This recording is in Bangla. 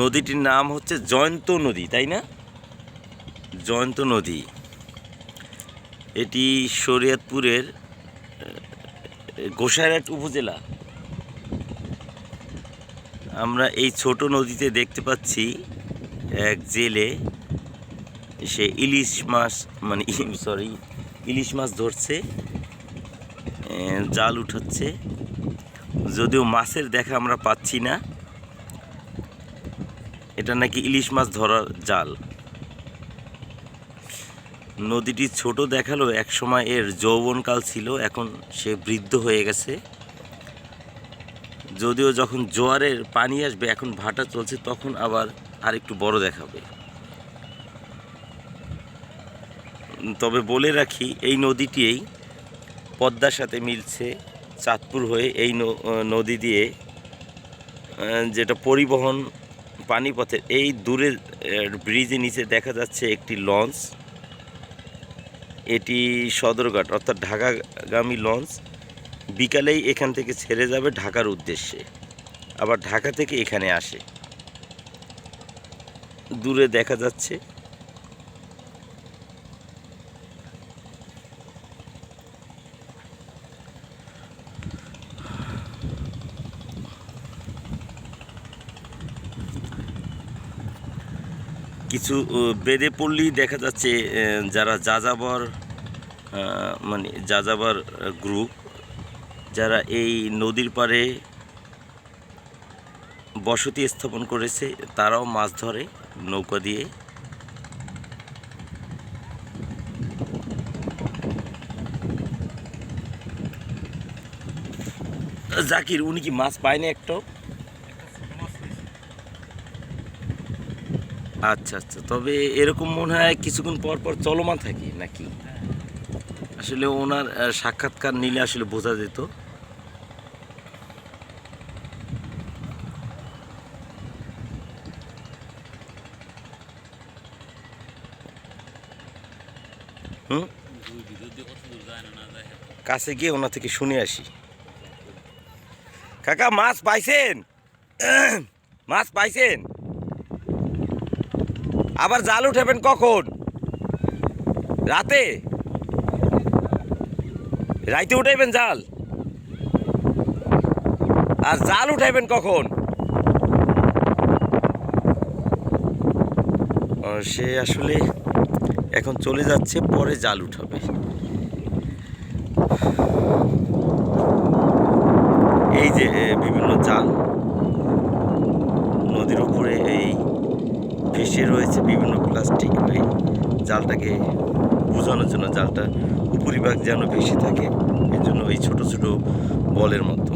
নদীটির নাম হচ্ছে জয়ন্ত নদী তাই না? জয়ন্ত নদী। এটি শরীয়তপুরের আহ, গোসাইরহাট উপজেলা। আমরা এই ছোট নদীতে দেখতে পাচ্ছি এক জেলে সে ইলিশ মাছ মানে সরি ইলিশ মাছ ধরছে জাল উঠাচ্ছে। যদিও মাছের দেখা আমরা পাচ্ছি না। এটা নাকি ইলিশ মাছ ধরার জাল। নদীটি ছোট দেখাল এক সময় এর যৌবনকাল ছিল, এখন সে বৃদ্ধ হয়ে গেছে। যদিও যখন জোয়ারের পানি আসবে, এখন ভাটা চলছে, তখন আবার আর একটু বড় দেখাবে। তবে বলে রাখি, এই নদীটিই পদ্মার সাথে মিলছে। চাঁদপুর হয়ে এই নদী দিয়ে যেটা পরিবহন পানিপথের এই দূরের ব্রিজের নিচে দেখা যাচ্ছে একটি লঞ্চ এটি সদরঘাট, অর্থাৎ ঢাকাগামী লঞ্চ বিকালেই এখান থেকে ছেড়ে যাবে ঢাকার উদ্দেশ্যে। আবার ঢাকা থেকে এখানে আসে। দূরে দেখা যাচ্ছে কিছু বেদে পড়লেই দেখা যাচ্ছে যারা যাযাবর মানে যাযাবর গ্রুপ, যারা এই নদীর পাড়ে বসতি স্থাপন করেছে, তারাও মাছ ধরে নৌকা দিয়ে। জাকির, উনি কি মাছ পায়নি একটাও? আচ্ছা আচ্ছা। তবে এরকম মনে হয় কিছুক্ষণ পর পর চলমান থাকে নাকি? আসলে ওনার সাক্ষাৎকার নিলে আসলে বোঝা যেত। কাছে গিয়ে ওনার থেকে শুনে আসি। কাকা, মাছ পাইছেন? মাছ পাইছেন? আবার জাল উঠাবেন কখন? রাতে? রাইতে উঠাইবেন জাল? আর জাল উঠাইবেন কখন? সে আসলে এখন চলে যাচ্ছে, পরে জাল উঠাবে। এই যে বিভিন্ন জাল নদীর উপরে এই ভেসে রয়েছে বিভিন্ন প্লাস্টিক ওই জালটাকে বোঝানোর জন্য জালটা উপরিভাগ যেন বেশি থাকে। এর জন্য ওই ছোটো ছোটো বলের মতো।